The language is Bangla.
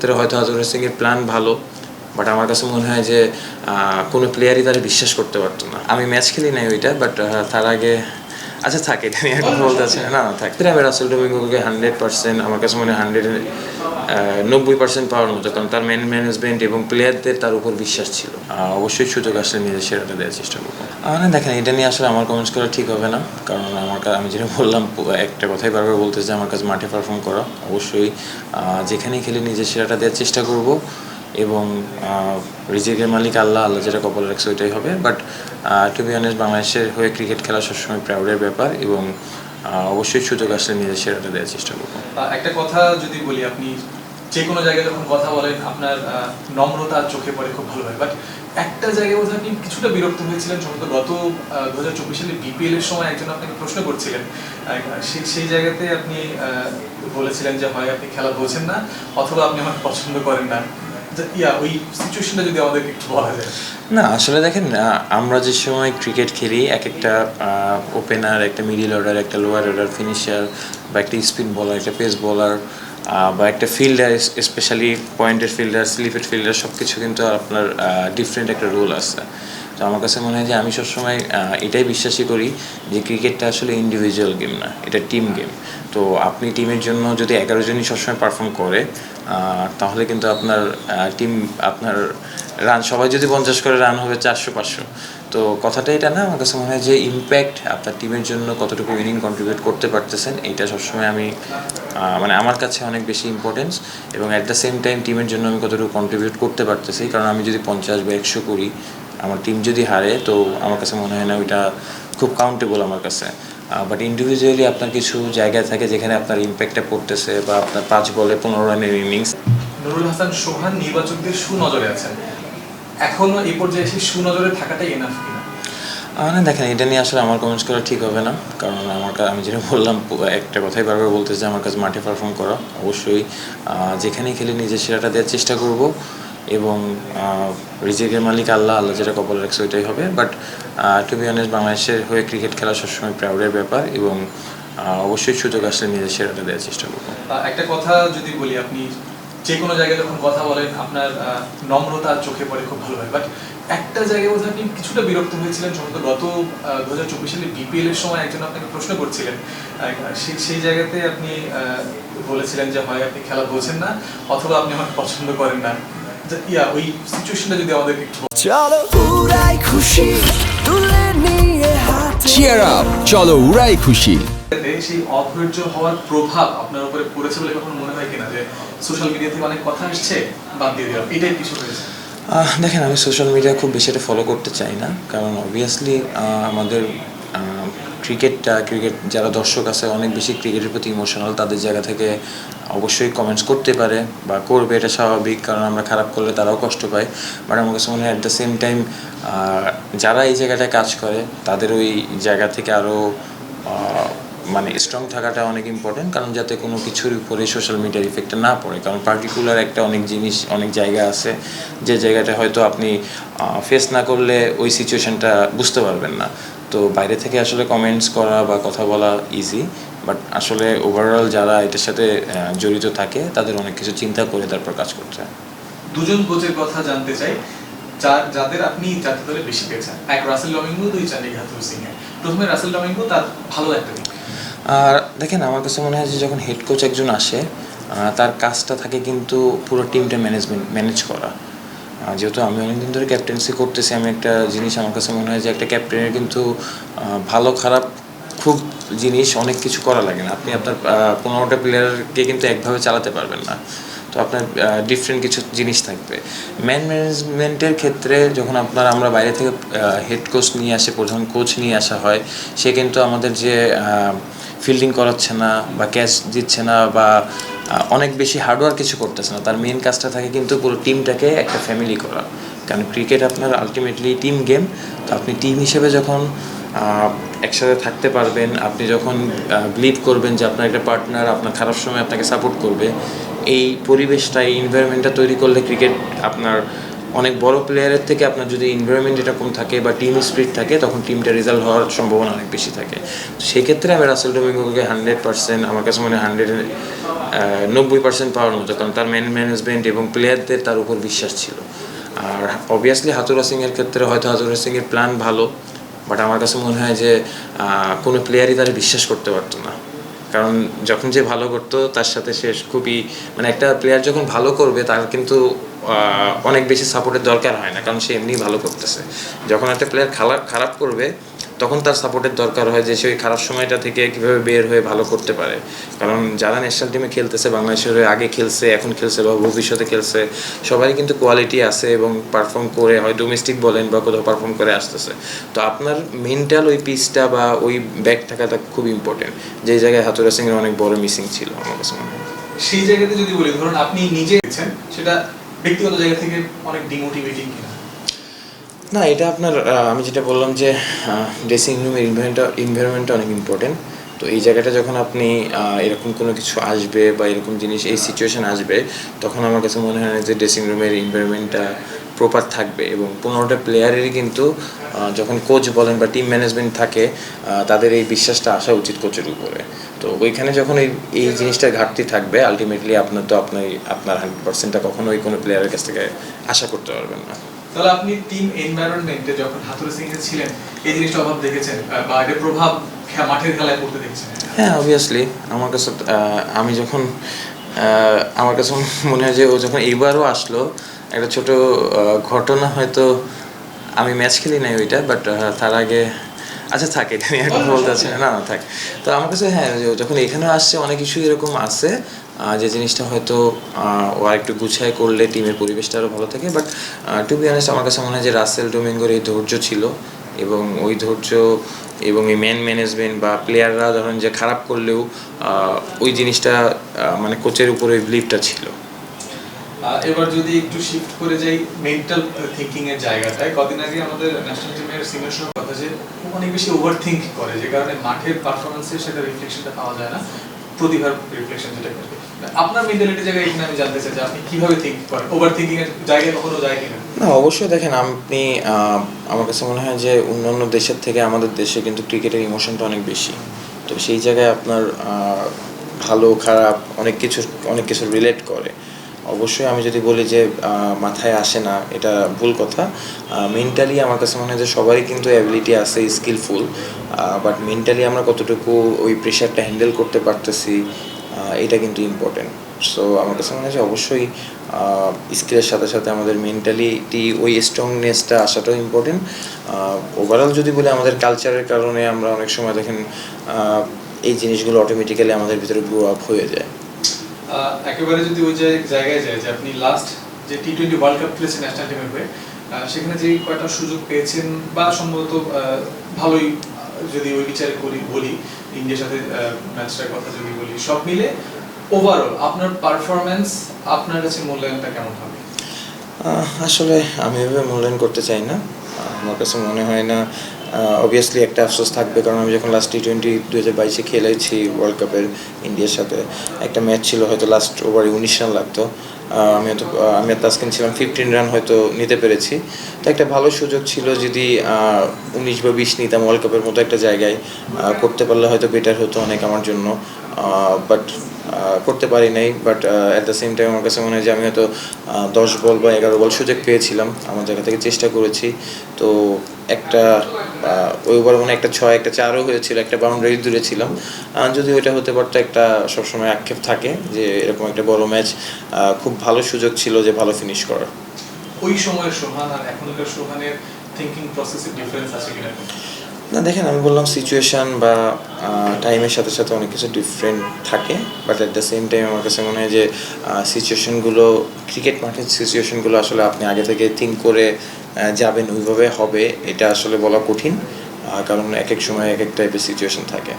ক্ষেত্রে হয়তো হাজর সিং এর প্ল্যান ভালো বাট আমার কাছে মনে হয় যে কোনো প্লেয়ারই তারা বিশ্বাস করতে পারতো না। আমি ম্যাচ খেলি নাই ওইটা বাট তার আগে আচ্ছা থাকে এটা নিয়ে এখন বলতে আছে না। না থাকে। আমি রাসেল ডোমিঙ্গোকে হান্ড্রেড পার্সেন্ট আমার কাছে মনে হয় হান্ড্রেড নব্বই পার্সেন্ট পাওয়ার মতো কারণ তার ম্যান ম্যানেজমেন্ট এবং প্লেয়ারদের তার উপর বিশ্বাস ছিল। অবশ্যই সুযোগ আসলে নিজের সেরাটা দেওয়ার চেষ্টা করব। না দেখেন এটা নিয়ে আসলে আমার কমেন্টস করা ঠিক হবে না কারণ আমার কা- আমি যেটা বললাম একটা কথাই বারবার বলতে যে আমার কাছে মাঠে পারফর্ম করা। অবশ্যই যেখানেই খেলে নিজের সেরাটা দেওয়ার চেষ্টা করব। এবং রিজিকের মালিক আল্লাহ আল্লাহ যেটা কপাল রাখছে ওইটাই হবে। বাট টু বি অনেস্ট বাংলাদেশের হয়ে ক্রিকেট খেলা সবসময় প্রাউডের ব্যাপার এবং অবশ্যই সুযোগ আসলে নিজের সেরাটা দেওয়ার চেষ্টা করব। একটা কথা যদি বলি, আপনি যে কোনো জায়গায় যখন কথা বলেন, আপনার নম্রতা চোখে পড়ে খুব ভালো হয়। বাট একটা জায়গায় বোধহয় আপনি কিছুটা বিরক্ত হয়েছিলেন সম্ভবত গত দু হাজার চব্বিশ সালে বিপিএল এর সময় একজন আপনাকে প্রশ্ন করছিলেন। সেই জায়গাতে আপনি বলেছিলেন যে, হয়, আপনি খেলা বোঝেন না, অথবা আপনি আমাকে পছন্দ করেন না। না, আসলে দেখেন আমরা যে সময় ক্রিকেট খেলি এক একটা ওপেনার একটা মিডিল অর্ডার একটা লোয়ার অর্ডার ফিনিশার বা একটা স্পিন বলার একটা পেস বলার বা একটা ফিল্ডার স্পেশালি পয়েন্টেড ফিল্ডার স্লিপেড ফিল্ডার সব কিছু কিন্তু আপনার ডিফারেন্ট একটা রোল আছে। তো আমার কাছে মনে হয় যে আমি সবসময় এটাই বিশ্বাসী করি যে ক্রিকেটটা আসলে ইন্ডিভিজুয়াল গেম না, এটা টিম গেম তো আপনি টিমের জন্য যদি এগারো জনই সবসময় পারফর্ম করে তাহলে কিন্তু আপনার টিম আপনার রান সবাই যদি পঞ্চাশ করে রান হবে চারশো, পাঁচশো। তো কথাটা এটা না, আমার কাছে মনে হয় যে ইম্প্যাক্ট আপনার টিমের জন্য কতটুকু উইনিং কন্ট্রিবিউট করতে পারতেছেন এইটা সবসময় আমি মানে আমার কাছে অনেক বেশি ইম্পর্টেন্স এবং অ্যাট দ্য সেম টাইম টিমের জন্য আমি কতটুকু কন্ট্রিবিউট করতে পারতেছি। কারণ আমি যদি পঞ্চাশ বা একশো করি, আমার টিম যদি হারে, তো আমার কাছে মনে হয় না ওইটা খুব কাউন্টেবল আমার কাছে। বাট ইন্ডিভিজুয়ালি আপনার কিছু জায়গা থাকে যেখানে আপনার ইম্প্যাক্টটা পড়তেছে বা আপনার পাঁচ বলে পনেরো রানের ইনিংস নুরুল হাসান সোহান নির্বাচকদের সুনজরে আছেন। এখনও এই পর্যায়ে এসে সুনজরে থাকাটাই এনাফ কিনা? না দেখেন এটা নিয়ে আসলে আমার কমেন্টস করা ঠিক হবে না। কারণ আমার কা- আমি যেটা বললাম একটা কথাই বারবার বলতে যে আমার কাছে মাঠে পারফর্ম করা। অবশ্যই যেখানেই খেলে নিজের সেরাটা দেওয়ার চেষ্টা করব। এবং রিজিকের মালিক আল্লাহ আল্লাহ যেটা কপাল রাখছে ওইটাই হবে। বাট টু বি অনেস্ট বাংলাদেশের হয়ে ক্রিকেট খেলা সবসময় প্রাউডের ব্যাপার এবং অবশ্যই সুযোগ আসলে নিজের সেরাটা দেওয়ার চেষ্টা করব। একটা কথা যদি বলি, আপনি যে কোনো জায়গায় যখন কথা বলেন, আপনার নম্রতা চোখে পড়ে খুব ভালো হয়। বাট একটা জায়গায় বোধহয় আপনি কিছুটা বিরক্ত হয়েছিলেন সম্ভবত গত দু হাজার চব্বিশ সালে বিপিএল এর সময় একজন আপনাকে প্রশ্ন করছিলেন। সেই- জায়গাতে আপনি বলেছিলেন যে, হয়, আপনি খেলা বোঝেন না, অথবা আপনি আমাকে পছন্দ করেন না। ইয়া ওই সিচুয়েশনটা যদি আমাদেরকে একটু চলো উড়াই খুশি তুলে নিয়ে হাতে চিয়ার আপ চলো উড়াই খুশি। সেই অধৈর্য হওয়ার প্রভাব আপনার উপরে পড়েছে বলে কখনো মনে হয় কিনা? যে সোশ্যাল মিডিয়া থেকে অনেক কথা আসছে বাদ দিয়ে দিলাম। এটাই কিছু হয়েছে? আহ, দেখেন আমি সোশ্যাল মিডিয়া খুব বেশি এটা ফলো করতে চাই না। কারণ অবভিয়াসলি আমাদের ক্রিকেটটা, ক্রিকেট যারা দর্শক আছে, অনেক বেশি ক্রিকেটের প্রতি ইমোশনাল তাদের জায়গা থেকে অবশ্যই কমেন্টস করতে পারে বা করবে, এটা স্বাভাবিক, কারণ আমরা খারাপ করলে তারাও কষ্ট পায়। বাট আমার কাছে মনে হয় অ্যাট দ্য সেম টাইম যারা এই জায়গাটায় কাজ করে, তাদের ওই জায়গা থেকে আরও মানে স্ট্রং থাকাটা অনেক ইম্পর্টেন্ট কারণ যাতে কোনো কিছুর উপরে সোশ্যাল মিডিয়ার ইফেক্টটা না পড়ে। কারণ পার্টিকুলার একটা অনেক জিনিস, অনেক জায়গা আছে, যে জায়গাটা হয়তো আপনি ফেস না করলে ওই সিচুয়েশনটা বুঝতে পারবেন না। তো বাইরে থেকে আসলে কমেন্টস করা বা কথা বলা ইজি বাট আসলে ওভারঅল যারা এটার সাথে জড়িত থাকে, তাদের অনেক কিছু চিন্তা করে তারপর কাজ করতে হয়। দুজন কোচের কথা জানতে চাই। যার, যাদের আপনি জাতীয় দলে বেশি পেয়েছেন এক রাসেল ডমিঙ্গো, দুই চান্ডি ঘাতুর সিং প্রথমে রাসেল ডমিঙ্গো, তার ভালো একটা দিক। আর দেখেন, আমার কাছে মনে হয় যে যখন হেড কোচ একজন আসে তার কাজটা থাকে কিন্তু পুরো টিমটা ম্যানেজমেন্ট ম্যানেজ করা। যেহেতু আমি অনেকদিন ধরে ক্যাপ্টেন্সি করতেছি, আমি একটা জিনিস আমার কাছে মনে হয় যে একটা ক্যাপ্টেনের কিন্তু ভালো, খারাপ খুব জিনিস অনেক কিছু করা লাগে না। আপনি আপনার পনেরোটা প্লেয়ারকে কিন্তু একভাবে চালাতে পারবেন না। তো আপনার ডিফারেন্ট কিছু জিনিস থাকবে। ম্যান ম্যানেজমেন্টের ক্ষেত্রে যখন আপনার, আমরা বাইরে থেকে হেড কোচ নিয়ে আসে, প্রধান কোচ নিয়ে আসা হয়, সে কিন্তু আমাদের যে ফিল্ডিং করাচ্ছে না বা ক্যাচ দিচ্ছে না বা অনেক বেশি হার্ডওয়ার্ক কিছু করতেছে না, তার মেন কাজটা থাকে কিন্তু পুরো টিমটাকে একটা ফ্যামিলি করা। কারণ ক্রিকেট আপনার আলটিমেটলি টিম গেম তো আপনি টিম হিসেবে যখন একসাথে থাকতে পারবেন, আপনি যখন বিলিভ করবেন যে আপনার একটা পার্টনার আপনার খারাপ সময় আপনাকে সাপোর্ট করবে এই পরিবেশটা, এই এনভায়রনমেন্টটা তৈরি করলে ক্রিকেট আপনার অনেক বড় প্লেয়ারের থেকে আপনার যদি এনভায়রনমেন্ট এরকম থাকে বা টিম স্পিরিট থাকে, তখন টিমটা রেজাল্ট হওয়ার সম্ভাবনা অনেক বেশি থাকে। সেক্ষেত্রে আমি রাসেল ডোমিঙ্গোকে হান্ড্রেড পার্সেন্ট আমার কাছে মনে হয় হান্ড্রেড নব্বই পার্সেন্ট পাওয়ার মতো, কারণ তার ম্যান ম্যানেজমেন্ট এবং প্লেয়ারদের তার উপর বিশ্বাস ছিল। আর অবভিয়াসলি হাতুরা সিংয়ের ক্ষেত্রে হয়তো হাতুরা সিংয়ের প্ল্যান ভালো বাট আমার কাছে মনে হয় যে কোনো প্লেয়ারই তারা বিশ্বাস করতে পারতো না। কারণ যখন যে ভালো করতো, তার সাথে সে খুবই মানে একটা প্লেয়ার যখন ভালো করবে, তার কিন্তু অনেক বেশি সাপোর্টের দরকার হয় না, কারণ সে এমনি ভালো করতেছে। যখন একটা প্লেয়ার খারাপ খারাপ করবে তখন তার সাপোর্টের দরকার হয় যে সে ওই খারাপ সময়টা থেকে কীভাবে বের হয়ে ভালো করতে পারে। কারণ যারা ন্যাশনাল টিমে খেলতেছে, বাংলাদেশের হয়ে আগে খেলছে, এখন খেলছে বা ভবিষ্যতে খেলছে, সবারই কিন্তু কোয়ালিটি আছে এবং পারফর্ম করে হয় ডোমেস্টিক বলেন বা কোথাও পারফর্ম করে আসতেছে। তো আপনার মেন্টাল ওই পিসটা বা ওই ব্যাক থাকাটা খুব ইম্পর্টেন্ট যে জায়গায় হাতুরা সিংয়ের অনেক বড় মিসিং ছিল, আমার কাছে মনে হয়। সেই জায়গাতে যদি বলি, ধরুন আপনি নিজে সেটা ব্যক্তিগত জায়গা থেকে অনেক ডিমোটিভেটিং কিনা? না, এটা আপনার আমি যেটা বললাম যে ড্রেসিং রুমের ইনভারমেন্টটা ইনভারমেন্টটা অনেক ইম্পর্টেন্ট তো এই জায়গাটা যখন আপনি এরকম কোনো কিছু আসবে বা এরকম জিনিস, এই সিচুয়েশন আসবে, তখন আমার কাছে মনে হয় যে ড্রেসিং রুমের ইনভারমেন্টটা প্রপার থাকবে। এবং পনেরোটা প্লেয়ারেরই কিন্তু যখন কোচ বলেন বা টিম ম্যানেজমেন্ট থাকে তাদের এই বিশ্বাসটা আসা উচিত কোচের উপরে। তো ওইখানে যখন এই এই জিনিসটার ঘাটতি থাকবে আলটিমেটলি আপনার তো আপনার আপনার হান্ড্রেড পার্সেন্টটা কখনোই কোনো প্লেয়ারের কাছ থেকে আশা করতে পারবেন না। তাহলে আপনি টিম এনভায়রনমেন্টে যখন হাতুরে সিং ছিলেন, এই জিনিসটা অভাব দেখেছেন বা এর প্রভাব মাঠের খেলায় পড়তে দেখেছেন? হ্যাঁ অবভিয়াসলি আমার কাছে আমি যখন আমার কাছে মনে হয় যে ও যখন এইবারও আসলো, একটা ছোট ঘটনা হয়তো আমি ম্যাচ খেলি নাই ওইটা বাট তার আগে আচ্ছা থাকে, এটা নিয়ে এখন বলতে চাচ্ছি না। না থাক। তো আমার কাছে হ্যাঁ যখন এখানে আসছে, অনেক কিছু এরকম আছে যে জিনিসটা হয়তো ও একটু গুছায় করলে টিমের পরিবেশটা আরও ভালো থাকে। বাট টু বি অনেস্ট আমার কাছে মনে হয় যে রাসেল ডোমিঙ্গোর এই ধৈর্য ছিল। এবং ওই ধৈর্য এবং এই ম্যান ম্যানেজমেন্ট বা প্লেয়াররা ধরেন যে খারাপ করলেও ওই জিনিসটা মানে কোচের উপরে ওই বিলিভটা ছিল। এবার যদি একটু শিফট করে যাই মেন্টাল থিঙ্কিং এর জায়গাটায়, কদিন আগে আমাদের ন্যাশনাল টিমের সিনিয়র সঙ্গে কথা যে অনেক বেশি ওভার থিঙ্ক করে, যে কারণে মাঠের পারফরমেন্সের সেটা রিফ্লেকশনটা পাওয়া যায় না, প্রতিভার রিফ্লেকশন যেটা করে আপনার মেন্টালিটি জায়গায় এখানে আমি জানতে চাই যে আপনি কীভাবে থিঙ্ক করেন? ওভার থিঙ্কিং এর জায়গায় কখনো যায় কিনা? না, অবশ্যই দেখেন, আপনি আমার কাছে মনে হয় যে অন্যান্য দেশের থেকে আমাদের দেশে কিন্তু ক্রিকেটের ইমোশনটা অনেক বেশি। তো সেই জায়গায় আপনার ভালো, খারাপ অনেক কিছু অনেক কিছু রিলেট করে। অবশ্যই আমি যদি বলি যে মাথায় আসে না, এটা ভুল কথা। মেন্টালি আমার কাছে মনে হয় যে, সবারই কিন্তু অ্যাবিলিটি আছে স্কিলফুল বাট মেন্টালি আমরা কতটুকু ওই প্রেশারটা হ্যান্ডেল করতে পারতেছি এটা কিন্তু ইম্পর্টেন্ট সো আমার কাছে মনে হয় যে, অবশ্যই স্কিলের সাথে সাথে আমাদের মেন্টালিটি ওই স্ট্রংনেসটা আসাটাও ইম্পর্টেন্ট ওভারঅল যদি বলি, আমাদের কালচারের কারণে আমরা অনেক সময় দেখেন এই জিনিসগুলো অটোমেটিক্যালি আমাদের ভিতরে গ্রো আপ হয়ে যায়। একেবারে যদি ওই জায়গায় যায় যে আপনি লাস্ট যে টি টোয়েন্টি ওয়ার্ল্ড কাপ খেলেছেন ন্যাশনাল টিমের হয়ে সেখানে যে কয়টা সুযোগ পেয়েছেন বা সম্ভবত ভালোই যদি ওই বিচারে করি, বলি, ইন্ডিয়ার সাথে ম্যাচটার কথা যদি বলি, সব মিলে ওভারঅল আপনার পারফরমেন্স আপনার কাছে মূল্যায়নটা কেমন হবে? আসলে আমি এভাবে মূল্যায়ন করতে চাই না। আমার কাছে মনে হয় না অবভিয়াসলি একটা আফসোস থাকবে কারণ আমি যখন লাস্ট টি টোয়েন্টি দু হাজার বাইশে খেলেছি ওয়ার্ল্ড কাপের ইন্ডিয়ার সাথে, একটা ম্যাচ ছিল হয়তো লাস্ট ওভারে উনিশ রান লাগতো। আমি হয়তো আমি আর তাসকিন ছিলাম ফিফটিন রান হয়তো নিতে পেরেছি। তো একটা ভালো সুযোগ ছিল যদি উনিশ বা বিশ নিতাম ওয়ার্ল্ড কাপের মতো একটা জায়গায় করতে পারলে হয়তো বেটার হতো অনেক আমার জন্য। বাট করতে পারি নাই but at the same time আমার কাছে মনে হয় যে আমি হয়তো দশ বল বা এগারো বল সুযোগ পেয়েছিলাম আমার জায়গা থেকে চেষ্টা করেছি। তো একটা ওই ওভার মানে একটা ছয়, একটা চারও হয়েছিল, একটা বাউন্ডারি দূরে ছিলাম। যদি ওইটা হতে পারতো একটা সবসময় আক্ষেপ থাকে যে এরকম একটা বড় ম্যাচ খুব ভালো সুযোগ ছিল যে ভালো ফিনিশ করার ওই সময়ের সোহান আর এখনকার সোহানের থিঙ্কিং প্রসেসের ডিফারেন্স আছে কিনা? না দেখেন আমি বললাম সিচুয়েশন বা টাইমের সাথে সাথে অনেক কিছু ডিফারেন্ট থাকে but at the same time আমার কাছে মনে হয় যে সিচুয়েশনগুলো ক্রিকেট মাঠের সিচুয়েশনগুলো আসলে আপনি আগে থেকে থিঙ্ক করে যাবেন ওইভাবে হবে এটা আসলে বলা কঠিন কারণ এক এক সময় এক এক টাইপের সিচুয়েশন থাকে।